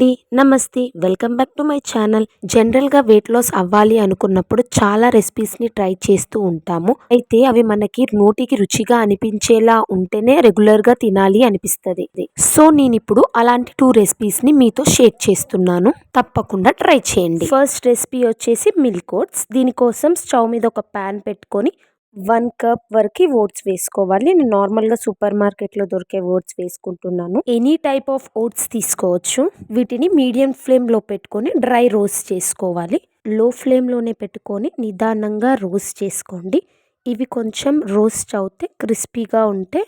అండి. నమస్తే. Welcome back to my channel. జనరల్గా వెయిట్ లాస్ అవ్వాలి అనుకున్నప్పుడు చాలా రెసిపీస్ని ట్రై చేస్తూ ఉంటాము. అయితే అవి మనకి నోటికి రుచిగా అనిపించేలా ఉంటేనే రెగ్యులర్గా తినాలి అనిపిస్తుంది. సో నేను ఇప్పుడు అలాంటి టూ రెసిపీస్ని మీతో షేర్ చేస్తున్నాను. తప్పకుండా ట్రై చేయండి. ఫస్ట్ రెసిపీ వచ్చేసి మిల్క్ ఓట్స్. దీనికోసం స్టవ్ మీద ఒక ప్యాన్ పెట్టుకొని వన్ కప్ వరకు ఓట్స్ వేసుకోవాలి. నేను నార్మల్గా సూపర్ మార్కెట్లో దొరికే ఓట్స్ వేసుకుంటున్నాను. ఎనీ టైప్ ఆఫ్ ఓట్స్ తీసుకోవచ్చు. వీటిని మీడియం ఫ్లేమ్లో పెట్టుకొని డ్రై రోస్ట్ చేసుకోవాలి. లో ఫ్లేమ్లోనే పెట్టుకొని నిదానంగా రోస్ట్ చేసుకోండి. ఇవి కొంచెం రోస్ట్ అవుతే క్రిస్పీగా ఉంటే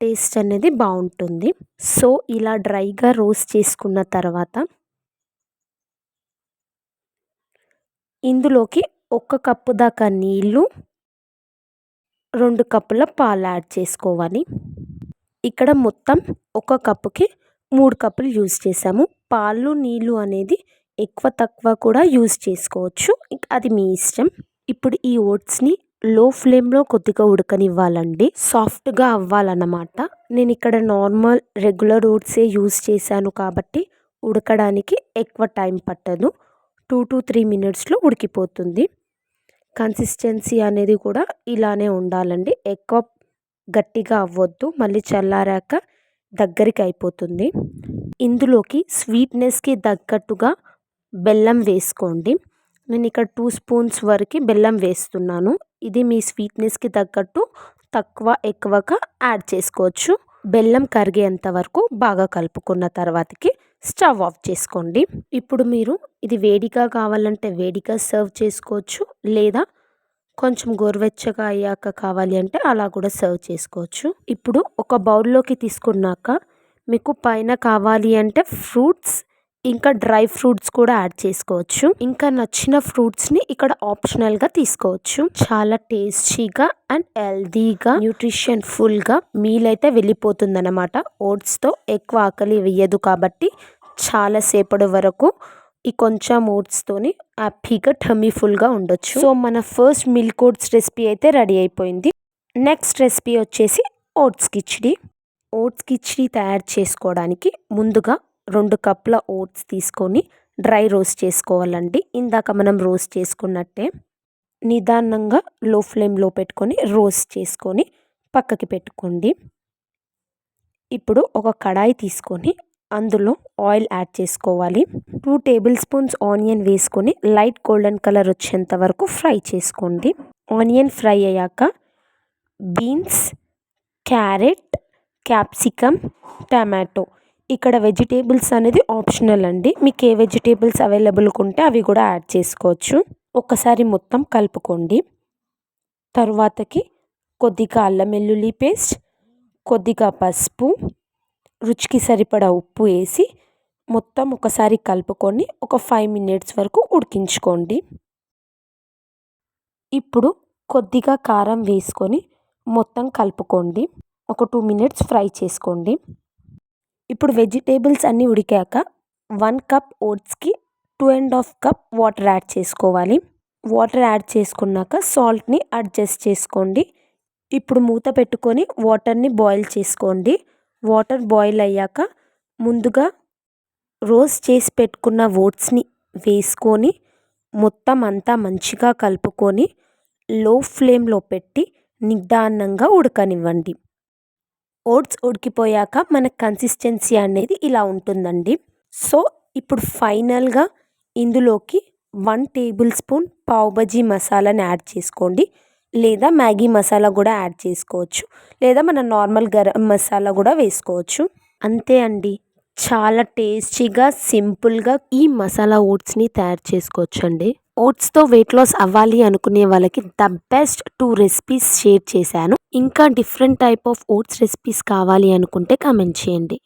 టేస్ట్ అనేది బాగుంటుంది. సో ఇలా డ్రైగా రోస్ట్ చేసుకున్న తర్వాత ఇందులోకి ఒక కప్పు దాకా నీళ్ళు రెండు కప్పుల పాలు యాడ్ చేసుకోవాలి. ఇక్కడ మొత్తం ఒక కప్పుకి మూడు కప్పులు యూజ్ చేసాము పాలు నీళ్ళు అనేది ఎక్కువ తక్కువ కూడా యూజ్ చేసుకోవచ్చు. అది మీ ఇష్టం. ఇప్పుడు ఈ ఓట్స్ని లో ఫ్లేమ్లో కొద్దిగా ఉడకనివ్వాలండి. సాఫ్ట్గా అవ్వాలన్నమాట. నేను ఇక్కడ నార్మల్ రెగ్యులర్ ఓట్సే యూజ్ చేశాను కాబట్టి ఉడకడానికి ఎక్కువ టైం పట్టదు. టూ టు త్రీ మినిట్స్లో ఉడికిపోతుంది. కన్సిస్టెన్సీ అనేది కూడా ఇలానే ఉండాలండి. ఎక్కువ గట్టిగా అవ్వద్దు. మళ్ళీ చల్లారాక దగ్గరికి అయిపోతుంది. ఇందులోకి స్వీట్నెస్కి తగ్గట్టుగా బెల్లం వేసుకోండి. నేను ఇక్కడ టూ స్పూన్స్ వరకు బెల్లం వేస్తున్నాను. ఇది మీ స్వీట్నెస్కి తగ్గట్టు తక్కువ ఎక్కువగా యాడ్ చేసుకోవచ్చు. బెల్లం కరిగేంత వరకు బాగా కలుపుకున్న తర్వాతకి స్టవ్ ఆఫ్ చేసుకోండి. ఇప్పుడు మీరు ఇది వేడిగా కావాలంటే వేడిగా సర్వ్ చేసుకోవచ్చు. లేదా కొంచెం గోరువెచ్చగా అయ్యాక కావాలి అంటే అలా కూడా సర్వ్ చేసుకోవచ్చు. ఇప్పుడు ఒక బౌల్లోకి తీసుకున్నాక మీకు పైన కావాలి అంటే ఫ్రూట్స్ ఇంకా డ్రై ఫ్రూట్స్ కూడా యాడ్ చేసుకోవచ్చు. ఇంకా నచ్చిన ఫ్రూట్స్ని ఇక్కడ ఆప్షనల్గా తీసుకోవచ్చు. చాలా టేస్టీగా అండ్ హెల్దీగా న్యూట్రిషన్ ఫుల్గా మీల్ అయితే వెళ్ళిపోతుంది అనమాట ఓట్స్తో ఎక్కువ ఆకలి వేయదు కాబట్టి చాలా సేపటి వరకు ఈ కొంచెం ఓట్స్తోని హ్యాపీగా టమ్మీ ఫుల్గా ఉండొచ్చు. సో మన ఫస్ట్ మిల్క్ ఓట్స్ రెసిపీ అయితే రెడీ అయిపోయింది. నెక్స్ట్ రెసిపీ వచ్చేసి ఓట్స్ కిచిడి. ఓట్స్ కిచిడి తయారు చేసుకోవడానికి ముందుగా రెండు కప్పుల ఓట్స్ తీసుకొని డ్రై రోస్ట్ చేసుకోవాలండి. ఇందాక మనం రోస్ట్ చేసుకున్నట్టే నిదానంగా లో ఫ్లేమ్లో పెట్టుకొని రోస్ట్ చేసుకొని పక్కకి పెట్టుకోండి. ఇప్పుడు ఒక కడాయి తీసుకొని అందులో ఆయిల్ యాడ్ చేసుకోవాలి. టూ టేబుల్ స్పూన్స్ ఆనియన్ వేసుకొని లైట్ గోల్డెన్ కలర్ వచ్చేంత వరకు ఫ్రై చేసుకోండి. ఆనియన్ ఫ్రై అయ్యాక బీన్స్ క్యారెట్ క్యాప్సికమ్ టమాటో ఇక్కడ వెజిటేబుల్స్ అనేది ఆప్షనల్ అండి. మీకు ఏ వెజిటేబుల్స్ అవైలబుల్గా ఉంటే అవి కూడా యాడ్ చేసుకోవచ్చు. ఒకసారి మొత్తం కలుపుకోండి. తరువాతకి కొద్దిగా అల్లం వెల్లుల్లి పేస్ట్ కొద్దిగా పసుపు రుచికి సరిపడా ఉప్పు వేసి మొత్తం ఒకసారి కలుపుకొని ఒక ఫైవ్ మినిట్స్ వరకు ఉడికించుకోండి. ఇప్పుడు కొద్దిగా కారం వేసుకొని మొత్తం కలుపుకోండి. ఒక టూ మినిట్స్ ఫ్రై చేసుకోండి. ఇప్పుడు వెజిటేబుల్స్ అన్నీ ఉడికాక one cup ఓట్స్కి two and half cup water add చేసుకోవాలి. వాటర్ యాడ్ చేసుకున్నాక సాల్ట్ని అడ్జస్ట్ చేసుకోండి. ఇప్పుడు మూత పెట్టుకొని వాటర్ని బాయిల్ చేసుకోండి. వాటర్ బాయిల్ అయ్యాక ముందుగా రోస్ట్ చేసి పెట్టుకున్న ఓట్స్ని వేసుకొని మొత్తం అంతా మంచిగా కలుపుకొని లో ఫ్లేమ్లో పెట్టి నిదానంగా ఉడకనివ్వండి. ఓట్స్ ఉడికిపోయాక మన కన్సిస్టెన్సీ అనేది ఇలా ఉంటుందండి. సో ఇప్పుడు ఫైనల్గా ఇందులోకి వన్ టేబుల్ స్పూన్ పావుబజీ మసాలాని యాడ్ చేసుకోండి. లేదా మ్యాగీ మసాలా కూడా యాడ్ చేసుకోవచ్చు. లేదా మన నార్మల్ గరం మసాలా కూడా వేసుకోవచ్చు. అంతే అండి. చాలా టేస్టీగా సింపుల్గా ఈ మసాలా ఓట్స్ని తయారు చేసుకోవచ్చు అండి ఓట్స్తో వెయిట్ లాస్ అవ్వాలి అనుకునే వాళ్ళకి the best two recipes share చేశాను. ఇంకా different type of oats recipes కావాలి అనుకుంటే కామెంట్ చేయండి.